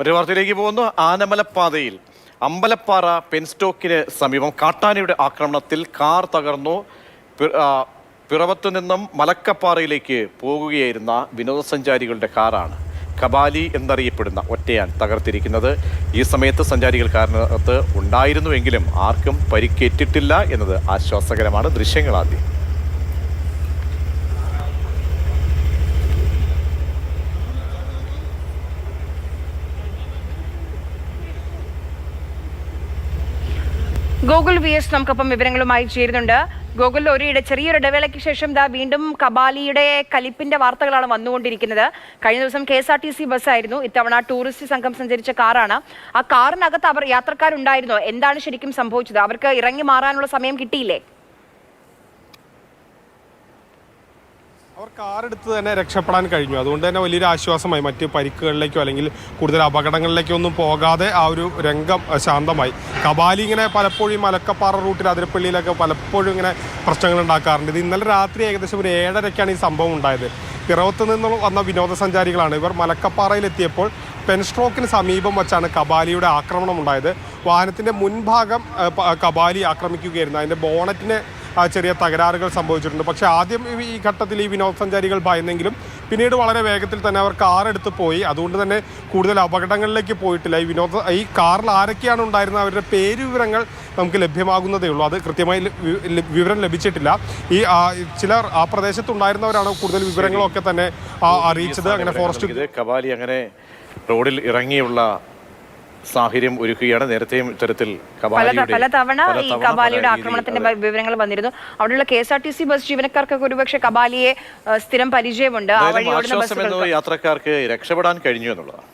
ഒരു വാർത്തയിലേക്ക് പോകുന്നു. ആനമലപ്പാതയിൽ അമ്പലപ്പാറ പെൻസ്റ്റോക്കിന് സമീപം കാട്ടാനയുടെ ആക്രമണത്തിൽ കാർ തകർന്നു. പിറവത്തു നിന്നും മലക്കപ്പാറയിലേക്ക് പോകുകയായിരുന്ന വിനോദസഞ്ചാരികളുടെ കാറാണ് കബാലി എന്നറിയപ്പെടുന്ന ഒറ്റയാൻ തകർത്തിരിക്കുന്നത്. ഈ സമയത്ത് സഞ്ചാരികൾ കാരണത്ത് ഉണ്ടായിരുന്നുവെങ്കിലും ആർക്കും പരിക്കേറ്റിട്ടില്ല എന്നത് ആശ്വാസകരമാണ് ദൃശ്യങ്ങൾ ആദ്യം ഗൂഗിൾ വി എസ് നമുക്കൊപ്പം വിവരങ്ങളുമായി ചേരുന്നുണ്ട്. ഗോകുൽ ഇട ചെറിയൊരു ഇടവേളയ്ക്ക് ശേഷം ദാ വീണ്ടും കബാലിയുടെ കലിപ്പിന്റെ വാർത്തകളാണ് വന്നുകൊണ്ടിരിക്കുന്നത്. കഴിഞ്ഞ ദിവസം K S R T C ബസ്സായിരുന്നു ഇത്തവണ ടൂറിസ്റ്റ് സംഘം സഞ്ചരിച്ച കാറാണ്. ആ കാറിനകത്ത് അവർ യാത്രക്കാരുണ്ടായിരുന്നോ? എന്താണ് ശരിക്കും സംഭവിച്ചത്? അവർക്ക് ഇറങ്ങി മാറാനുള്ള സമയം കിട്ടിയില്ലേ? അവർ കാറെടുത്ത് തന്നെ രക്ഷപ്പെടാൻ കഴിഞ്ഞു. അതുകൊണ്ട് തന്നെ വലിയൊരു ആശ്വാസമായി. മറ്റ് പരിക്കുകളിലേക്കോ അല്ലെങ്കിൽ കൂടുതൽ അപകടങ്ങളിലേക്കോ ഒന്നും പോകാതെ ആ ഒരു രംഗം ശാന്തമായി. കബാലി ഇങ്ങനെ പലപ്പോഴും മലക്കപ്പാറ റൂട്ടിൽ അതിരപ്പള്ളിയിലൊക്കെ പലപ്പോഴും ഇങ്ങനെ പ്രശ്നങ്ങൾ ഉണ്ടാക്കാറുണ്ട്. ഇത് ഇന്നലെ രാത്രി ഏകദേശം ഒരു ഏഴരയ്ക്കാണ് ഈ സംഭവം ഉണ്ടായത്. പിറവത്ത് നിന്ന് വന്ന വിനോദസഞ്ചാരികളാണ് ഇവർ മലക്കപ്പാറയിലെത്തിയപ്പോൾ പെൻസ്ട്രോക്കിന് സമീപം വച്ചാണ് കബാലിയുടെ ആക്രമണം ഉണ്ടായത്. വാഹനത്തിന്റെ മുൻഭാഗം കബാലി ആക്രമിക്കുകയായിരുന്നു. അതിന്റെ ബോണറ്റിന് ചെറിയ തകരാറുകൾ സംഭവിച്ചിട്ടുണ്ട്. പക്ഷേ ആദ്യം ഈ- ഘട്ടത്തിൽ ഈ വിനോദസഞ്ചാരികൾ ഭയന്നെങ്കിലും പിന്നീട് വളരെ വേഗത്തിൽ തന്നെ അവർ കാർ എടുത്ത് പോയി. അതുകൊണ്ട് തന്നെ കൂടുതൽ അപകടങ്ങളിലേക്ക് പോയിട്ടില്ല. ഈ വിനോദ ഈ കാറിൽ ആരൊക്കെയാണ് ഉണ്ടായിരുന്നത്? അവരുടെ പേര് വിവരങ്ങൾ നമുക്ക് ലഭ്യമാകുന്നതേ ഉള്ളൂ. അത് കൃത്യമായി വിവരം ലഭിച്ചിട്ടില്ല. ഈ ചിലർ ആ പ്രദേശത്തുണ്ടായിരുന്നവരാണ് കൂടുതൽ വിവരങ്ങളൊക്കെ തന്നെ അറിയിച്ചത്. അങ്ങനെ ഫോറസ്റ്റ് കവാലി അങ്ങനെ റോഡിൽ ഇറങ്ങിയുള്ള സാഹചര്യം ഒരുക്കുകയാണ്. നേരത്തെയും ഇത്തരത്തിൽ പലതവണ ഈ കബാലിയുടെ ആക്രമണത്തിന്റെ വിവരങ്ങൾ വന്നിരുന്നു. അവിടെയുള്ള K S R T C bus ജീവനക്കാർക്കൊക്കെ ഒരുപക്ഷെ കബാലിയെ സ്ഥിരം പരിചയമുണ്ട്. യാത്രക്കാർക്ക് രക്ഷപ്പെടാൻ കഴിഞ്ഞു എന്നുള്ളതാണ്.